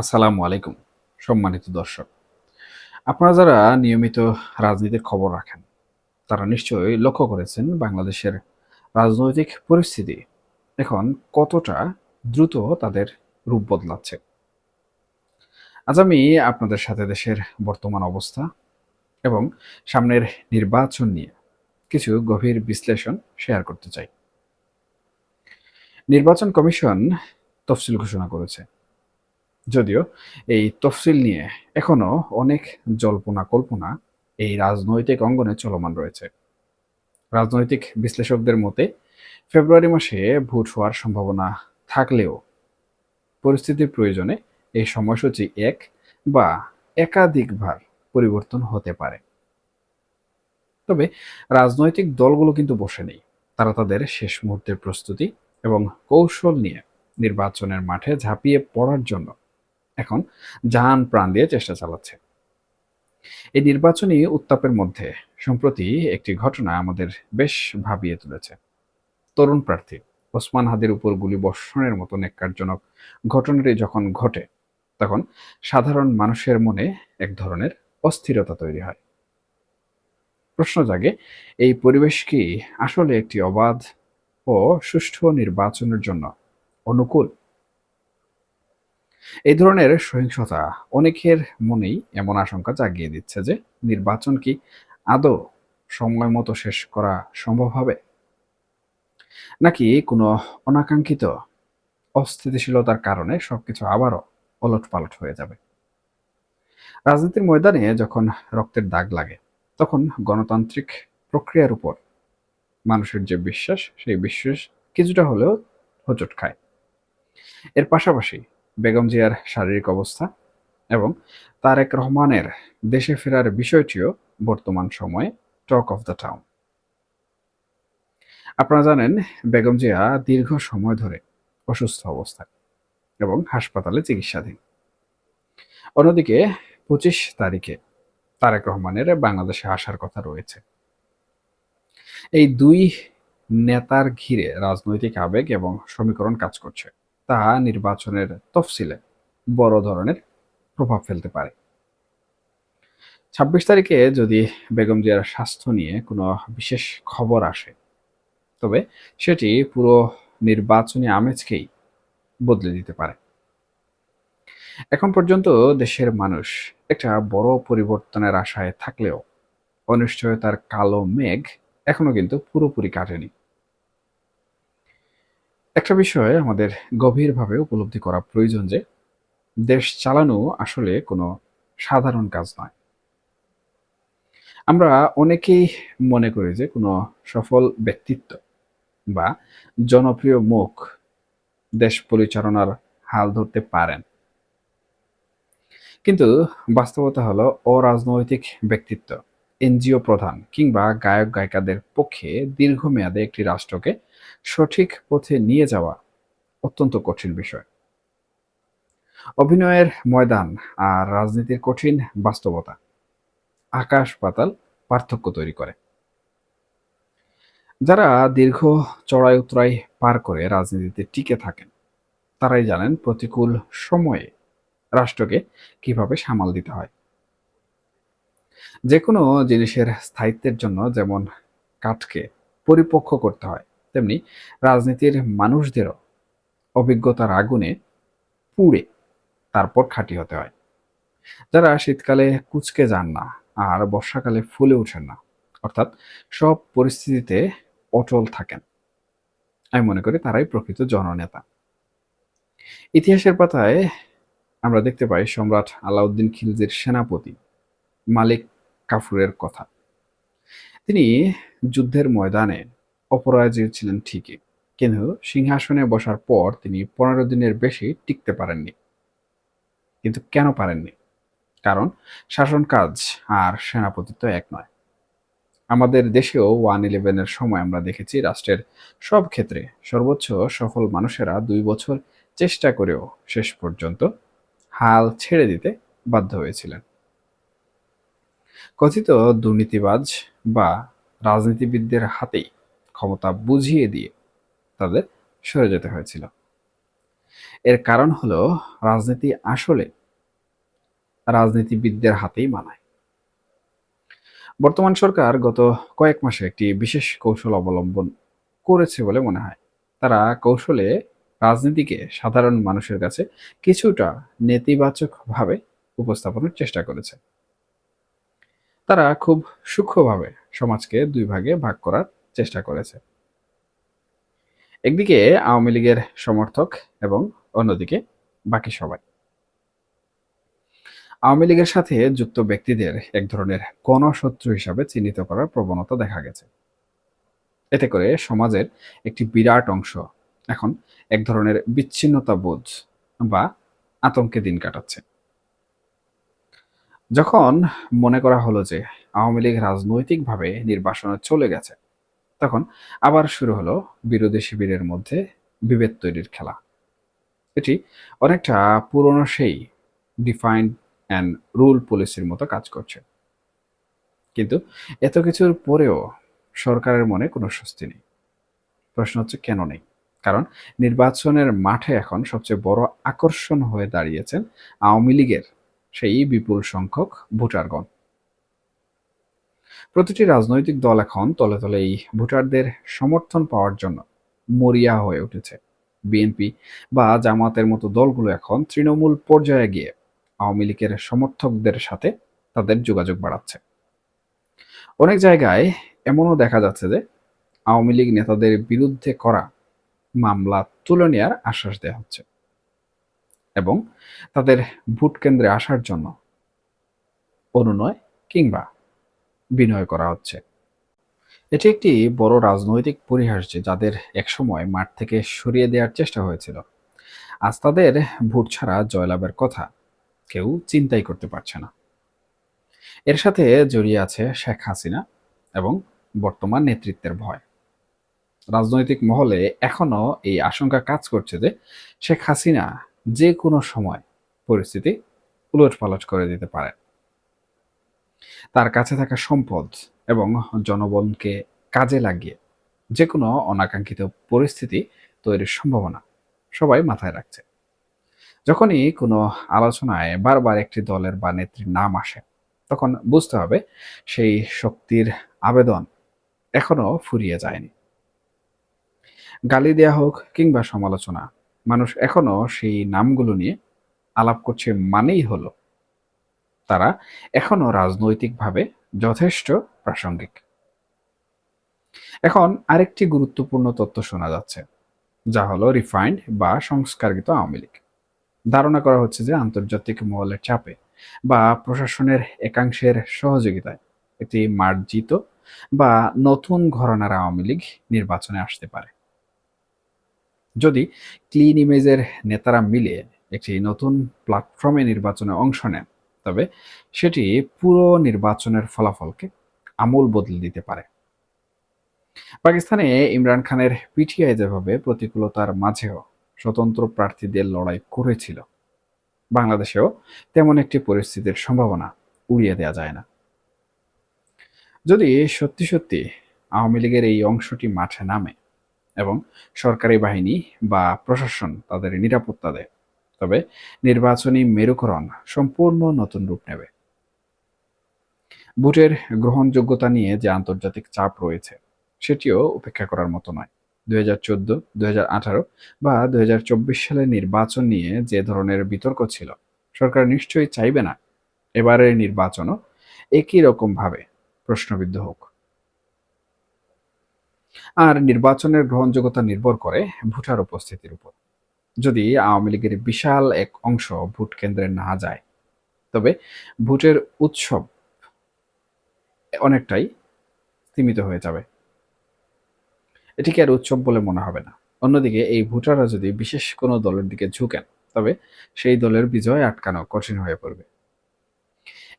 আসসালামু আলাইকুম, সম্মানিত দর্শক। আপনারা যারা নিয়মিত রাজনীতির খবর রাখেন, তারা নিশ্চয়ই লক্ষ্য করেছেন বাংলাদেশের রাজনৈতিক পরিস্থিতি এখন কতটা দ্রুত তাদের রূপ বদলাচ্ছে। আজ আমি আপনাদের সাথে দেশের বর্তমান অবস্থা এবং সামনের নির্বাচন নিয়ে কিছু গভীর বিশ্লেষণ শেয়ার করতে চাই। নির্বাচন কমিশন তফসিল ঘোষণা করেছে। যদিও এই তফসিল নিয়ে এখনও অনেক জল্পনা কল্পনা এই রাজনৈতিক অঙ্গনে চলমান রয়েছে। রাজনৈতিক বিশ্লেষকদের মতে, ফেব্রুয়ারি মাসে ভোট হওয়ার সম্ভাবনা থাকলেও পরিস্থিতির প্রয়োজনে এই সময়সূচি এক বা একাধিকবার পরিবর্তন হতে পারে। তবে রাজনৈতিক দলগুলো কিন্তু বসে নেই। তারা তাদের শেষ মুহূর্তের প্রস্তুতি এবং কৌশল নিয়ে নির্বাচনের মাঠে ঝাঁপিয়ে পড়ার জন্য এখন জাহান প্রাণ দিয়ে চেষ্টা চালাচ্ছে। এই নির্বাচনী উত্তাপের মধ্যে, সম্প্রতি একটি ঘটনা আমাদের বেশ ভাবিয়ে তুলেছে। তরুণ প্রার্থী ওসমান হাদির উপর গুলি বর্ষণের মতো নেককারজনক ঘটনাটি যখন ঘটে, তখন সাধারণ মানুষের মনে এক ধরনের অস্থিরতা তৈরি হয়। প্রশ্ন জাগে, এই পরিবেশ কি আসলে একটি অবাধ ও সুষ্ঠু নির্বাচনের জন্য অনুকূল? এই ধরনের সহিংসতা অনেকের মনেই এমন আশঙ্কা জাগিয়ে দিচ্ছে যে নির্বাচন কি আদৌ সময় মতো শেষ করা সম্ভব হবে? নাকি কোনো অনাকাঙ্ক্ষিত অস্থিতিশীলতার কারণে সবকিছু আবারও ওলট পালট হয়ে যাবে? রাজনীতির ময়দানে যখন রক্তের দাগ লাগে, তখন গণতান্ত্রিক প্রক্রিয়ার উপর মানুষের যে বিশ্বাস, সেই বিশ্বাস কিছুটা হলেও হোঁচট খায়। এর পাশাপাশি বেগম জিয়ার শারীরিক অবস্থা এবং তারেক রহমানের দেশে ফেরার বিষয়টিও বর্তমান সময়ে টক অফ দ্য টাউন। আপনারা জানেন, বেগম জিয়া দীর্ঘ সময় ধরে অসুস্থ অবস্থায় এবং হাসপাতালে চিকিৎসাধীন। অন্যদিকে, পঁচিশ তারিখে তারেক রহমানের বাংলাদেশে আসার কথা রয়েছে। এই দুই নেতার ঘিরে রাজনৈতিক আবেগ এবং সমীকরণ কাজ করছে। তা নির্বাচনের তফসিলে বড় ধরনের প্রভাব ফেলতে পারে। ছাব্বিশ তারিখে যদি বেগম জিয়ার স্বাস্থ্য নিয়ে কোনো বিশেষ খবর আসে, তবে সেটি পুরো নির্বাচনী আমেজকেই বদলে দিতে পারে। এখন পর্যন্ত দেশের মানুষ একটা বড় পরিবর্তনের আশায় থাকলেও অনিশ্চয়তার কালো মেঘ এখনও কিন্তু পুরোপুরি কাটেনি। একটা বিষয় আমাদের গভীরভাবে উপলব্ধি করা প্রয়োজন যে, দেশ চালানো আসলে কোনো সাধারণ কাজ নয়। আমরা অনেকেই মনে করি যে, কোনো সফল ব্যক্তিত্ব বা জনপ্রিয় মুখ দেশ পরিচালনার হাল ধরতে পারেন। কিন্তু বাস্তবতা হলো অরাজনৈতিক ব্যক্তিত্ব, এনজিও প্রধান কিংবা গায়ক গায়িকাদের পক্ষে দীর্ঘমেয়াদে একটি রাষ্ট্রকে সঠিক পথে নিয়ে যাওয়া অত্যন্ত কঠিন বিষয়। অভিনয়ের ময়দান আর রাজনীতির কঠিন বাস্তবতা আকাশ পাতাল পার্থক্য তৈরি করে। যারা দীর্ঘ চড়াই উতরাই পার করে রাজনীতিতে টিকে থাকেন, তারাই জানেন প্রতিকূল সময়ে রাষ্ট্রকে কীভাবে সামাল দিতে হয়। যে কোনো জিনিসের স্থায়িত্বের জন্য যেমন কাঠকে পরিপক্ক করতে হয় তেমনি রাজনীতির মানুষদেরও অভিজ্ঞতার আগুনে পুড়ে তারপর খাঁটি হতে হয়। যারা শীতকালে কুচকে যান না আর বর্ষাকালে ফুলে ওঠেন না, অর্থাৎ সব পরিস্থিতিতে অটল থাকেন। আমি মনে করি তারাই প্রকৃত জননেতা। ইতিহাসের পাতায় আমরা দেখতে পাই সম্রাট আলাউদ্দিন খিলজির সেনাপতি মালিক কাফুরের কথা। তিনি যুদ্ধের ময়দানে অপরাজয় ছিলেন ঠিকই। কিন্তু সিংহাসনে বসার পর তিনি পনেরো দিনের বেশি টিকতে পারেননি। কিন্তু কেন পারেননি? কারণ শাসন কাজ আর সেনাপতিত্ব এক নয়। আমাদের দেশেও ওয়ান ইলেভেনের সময় আমরা দেখেছি রাষ্ট্রের সব ক্ষেত্রে সর্বোচ্চ সফল মানুষেরা দুই বছর চেষ্টা করেও শেষ পর্যন্ত হাল ছেড়ে দিতে বাধ্য হয়েছিলেন। কথিত দুর্নীতিবাজ বা রাজনীতিবিদদের হাতেই ক্ষমতা বুঝিয়ে দিয়ে তাদের সরে যেতে হয়েছিল। এর কারণ হলো রাজনীতি আসলে রাজনীতিবিদদের হাতেই মানায়। বর্তমান সরকার গত কয়েক মাসে একটি বিশেষ কৌশল অবলম্বন করেছে বলে মনে হয়। তারা কৌশলে রাজনীতিকে সাধারণ মানুষের কাছে কিছুটা নেতিবাচকভাবে উপস্থাপনের চেষ্টা করেছে। তারা খুব সূক্ষ্মভাবে সমাজকে দুই ভাগে ভাগ করার চেষ্টা করেছে। একদিকে আওয়ামী লীগের সমর্থক এবং অন্যদিকে বাকি সবাই। আওয়ামী লীগের সাথে যুক্ত ব্যক্তিদের এক ধরনের গণশত্রু হিসাবে চিহ্নিত করার প্রবণতা দেখা গেছে। এতে করে সমাজের একটি বিরাট অংশ এখন এক ধরনের বিচ্ছিন্নতা বোধ বা আতঙ্কে দিন কাটাচ্ছে। যখন মনে করা হলো যে আওয়ামী লীগ রাজনৈতিকভাবে নির্বাসনে চলে গেছে তখন আবার শুরু হলো বিরোধী শিবিরের মধ্যে বিভেদ তৈরির খেলা। এটি অনেকটা পুরনো সেই ডিফাইন্ড অ্যান্ড রুল পলিসির মতো কাজ করছে। কিন্তু এত কিছুর পরেও সরকারের মনে কোনো স্বস্তি নেই। প্রশ্ন হচ্ছে, কেন নেই? কারণ নির্বাচনের মাঠে এখন সবচেয়ে বড় আকর্ষণ হয়ে দাঁড়িয়েছেন আওয়ামী লীগের সেই বিপুল সংখ্যক ভোটারগণ। প্রতিটি রাজনৈতিক দল এখন তলে তলে এই ভোটারদের সমর্থন পাওয়ার জন্য মরিয়া হয়ে উঠেছে। বিএনপি বা জামাতের মতো দলগুলো এখন তৃণমূল পর্যায়ে গিয়ে আওয়ামী লীগের সমর্থকদের সাথে তাদের যোগাযোগ বাড়াচ্ছে। অনেক জায়গায় এমনও দেখা যাচ্ছে যে আওয়ামী লীগ নেতাদের বিরুদ্ধে করা মামলা তুলে নেওয়ার আশ্বাস দেওয়া হচ্ছে এবং তাদের ভোট কেন্দ্রে আসার জন্য অনুনয় কিংবা বিনয় করা হচ্ছে। এটি একটি বড় রাজনৈতিক পরিহাস যাদের একসময় মাঠ থেকে সরিয়ে দেওয়ার চেষ্টা হয়েছিল। আজ তাদের ভোট ছাড়া জয়লাভের কথা কেউ চিন্তাই করতে পারছে না। এর সাথে জড়িয়ে আছে শেখ হাসিনা এবং বর্তমান নেতৃত্বের ভয়। রাজনৈতিক মহলে এখনও এই আশঙ্কা কাজ করছে যে শেখ হাসিনা যে কোনো সময় পরিস্থিতি উলটপালট করে দিতে পারে। তার কাছে থাকা সম্পদ এবং জনবলকে কাজে লাগিয়ে যে কোনো অনাকাঙ্ক্ষিত পরিস্থিতি তৈরির সম্ভাবনা সবাই মাথায় রাখছে। যখনই কোনো আলোচনায় বারবার একটি দলের বা নেত্রীর নাম আসে, তখন বুঝতে হবে সেই শক্তির আবেদন এখনও ফুরিয়ে যায়নি। গালি দেয়া হোক কিংবা সমালোচনা, মানুষ এখনও সেই নামগুলো নিয়ে আলাপ করছে মানেই হলো তারা এখনও রাজনৈতিকভাবে যথেষ্ট প্রাসঙ্গিক। এখন আরেকটি গুরুত্বপূর্ণ তথ্য শোনা যাচ্ছে, যা হলো রিফাইন্ড বা সংস্কারিত আওয়ামী লীগ। ধারণা করা হচ্ছে যে আন্তর্জাতিক মহলের চাপে বা প্রশাসনের একাংশের সহযোগিতায় একটি মার্জিত বা নতুন ঘরানার আওয়ামী লীগ নির্বাচনে আসতে পারে। যদি ক্লিন ইমেজের নেতারা মিলে একটি নতুন প্ল্যাটফর্মে নির্বাচনে অংশ নেন তবে সেটি পুরো নির্বাচনের ফলাফলকে আমূল বদলে দিতে পারে। পাকিস্তানে ইমরান খানের পিটিআই যেভাবে প্রতিকূলতার মাঝেও স্বতন্ত্র প্রার্থীদের লড়াই করেছিল, বাংলাদেশেও তেমন একটি পরিস্থিতির সম্ভাবনা উড়িয়ে দেওয়া যায় না। যদি সত্যি সত্যি আওয়ামী লীগের এই অংশটি মাঠে নামে এবং সরকারি বাহিনী বা প্রশাসন তাদের নিরাপত্তা দেয় তবে নির্বাচনী মেরুকরণ সম্পূর্ণ নতুন রূপ নেবে। ভোটের গ্রহণযোগ্যতা নিয়ে যে আন্তর্জাতিক চাপ রয়েছে, সেটিও উপেক্ষা করার মতো নয়। দুই হাজার চোদ্দ বা দুই হাজার চব্বিশ সালের নির্বাচন নিয়ে যে ধরনের বিতর্ক ছিল, সরকার নিশ্চয়ই চাইবে না এবারের নির্বাচনও একই রকমভাবে প্রশ্নবিদ্ধ হোক। আর নির্বাচনের গ্রহণযোগ্যতা নির্ভর করে ভোটার উপস্থিতির উপর। যদি আওয়ামী লীগের বিশাল এক অংশ ভোট কেন্দ্রে না যায়। তবে ভোটের উৎসব অনেকটাই সীমিত হয়ে যাবে। এটিকে আর উৎসব বলে মনে হবে না। অন্যদিকে এই ভোটাররা যদি বিশেষ কোনো দলের দিকে ঝুঁকেন, তবে সেই দলের বিজয় আটকানো কঠিন হয়ে পড়বে।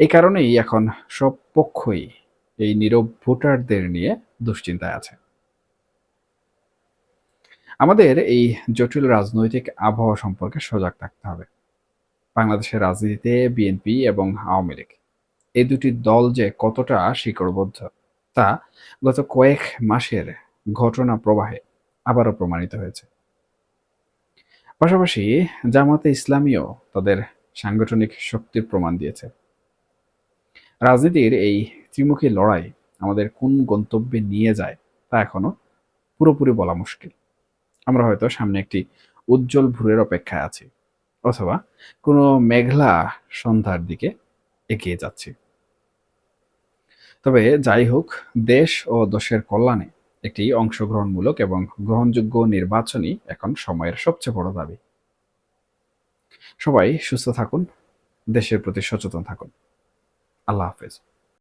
এই কারণেই এখন সব পক্ষই এই নীরব ভোটারদের নিয়ে দুশ্চিন্তায় আছে। আমাদের এই জটিল রাজনৈতিক আবহাওয়া সম্পর্কে সজাগ থাকতে হবে। বাংলাদেশের রাজনীতিতে বিএনপি এবং আওয়ামী লীগ এই দুটি দল যে কতটা শিকড়বদ্ধ তা গত কয়েক মাসের ঘটনা প্রবাহে আবারও প্রমাণিত হয়েছে। পাশাপাশি জামাতে ইসলামীও তাদের সাংগঠনিক শক্তির প্রমাণ দিয়েছে। রাজনীতির এই ত্রিমুখী লড়াই আমাদের কোন গন্তব্যে নিয়ে যায় তা এখনও পুরোপুরি বলা মুশকিল। আমরা হয়তো সামনে একটি উজ্জ্বল ভোরের অপেক্ষায় আছি, অথবা কোনো মেঘলা সন্ধ্যার দিকে এগিয়ে যাচ্ছি। তবে যাই হোক, দেশ ও দেশের কল্যাণে একটি অংশগ্রহণমূলক এবং গ্রহণযোগ্য নির্বাচনই এখন সময়ের সবচেয়ে বড় দাবি। সবাই সুস্থ থাকুন, দেশের প্রতি সচেতন থাকুন। আল্লাহ হাফেজ।